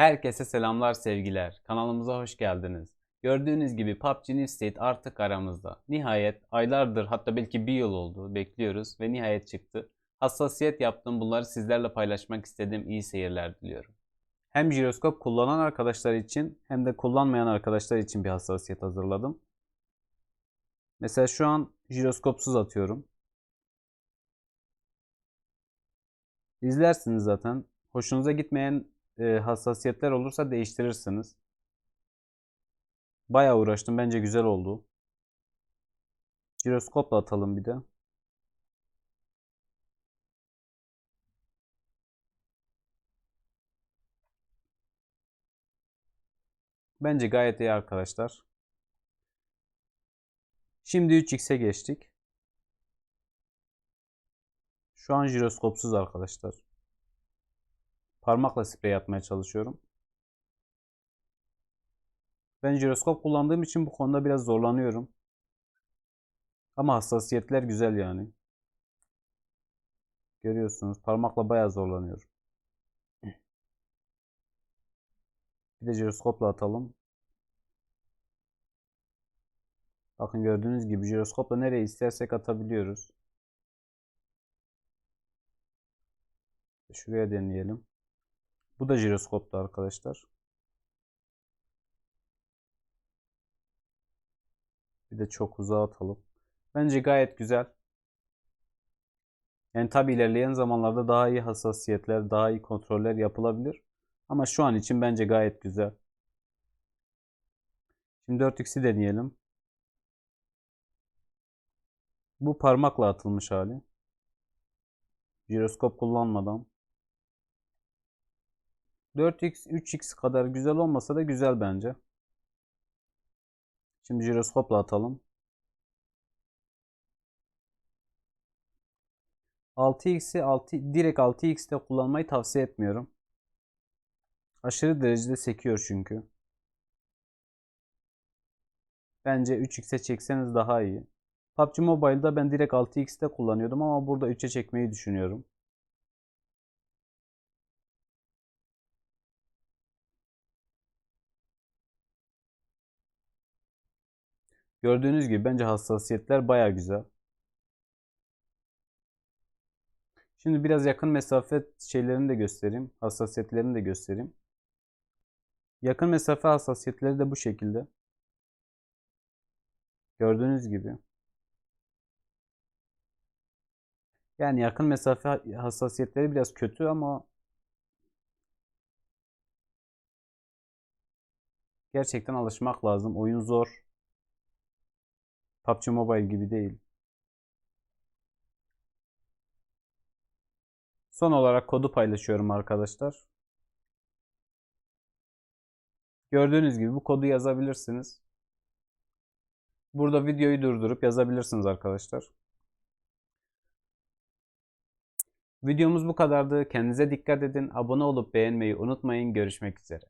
Herkese selamlar sevgiler. Kanalımıza hoş geldiniz. Gördüğünüz gibi PUBG New State artık aramızda. Nihayet aylardır hatta belki bir yıl oldu bekliyoruz ve nihayet çıktı. Hassasiyet yaptım bunları sizlerle paylaşmak istedim. İyi seyirler diliyorum. Hem jiroskop kullanan arkadaşlar için hem de kullanmayan arkadaşlar için bir hassasiyet hazırladım. Mesela şu an jiroskopsuz atıyorum. İzlersiniz zaten. Hoşunuza gitmeyen e, hassasiyetler olursa değiştirirsiniz. Bayağı uğraştım. Bence güzel oldu. Jiroskopla atalım bir de. Bence gayet iyi arkadaşlar. Şimdi 3x'e geçtik. Şu an jiroskopsuz arkadaşlar. Parmakla sprey atmaya çalışıyorum. Ben jiroskop kullandığım için bu konuda biraz zorlanıyorum. Ama hassasiyetler güzel yani. Görüyorsunuz parmakla bayağı zorlanıyorum. Bir de jiroskopla atalım. Bakın gördüğünüz gibi jiroskopla nereye istersek atabiliyoruz. Şuraya deneyelim. Bu da jiroskopta arkadaşlar. Bir de çok uzağa atalım. Bence gayet güzel. Yani tabi ilerleyen zamanlarda daha iyi hassasiyetler, daha iyi kontroller yapılabilir. Ama şu an için bence gayet güzel. Şimdi 4x'i deneyelim. Bu parmakla atılmış hali. Jiroskop kullanmadan. 4x, 3x kadar güzel olmasa da güzel bence. Şimdi jiroskopla atalım. 6x'i 6, direkt 6x'te kullanmayı tavsiye etmiyorum. Aşırı derecede sekiyor çünkü. Bence 3x'e çekseniz daha iyi. PUBG Mobile'da ben direkt 6x'te kullanıyordum ama burada 3'e çekmeyi düşünüyorum. Gördüğünüz gibi bence hassasiyetler baya güzel. Şimdi biraz yakın mesafe şeylerini de göstereyim. Hassasiyetlerini de göstereyim. Yakın mesafe hassasiyetleri de bu şekilde. Gördüğünüz gibi. Yani yakın mesafe hassasiyetleri biraz kötü ama gerçekten alışmak lazım. Oyun zor. PUBG Mobile gibi değil. Son olarak kodu paylaşıyorum arkadaşlar. Gördüğünüz gibi bu kodu yazabilirsiniz. Burada videoyu durdurup yazabilirsiniz arkadaşlar. Videomuz bu kadardı. Kendinize dikkat edin. Abone olup beğenmeyi unutmayın. Görüşmek üzere.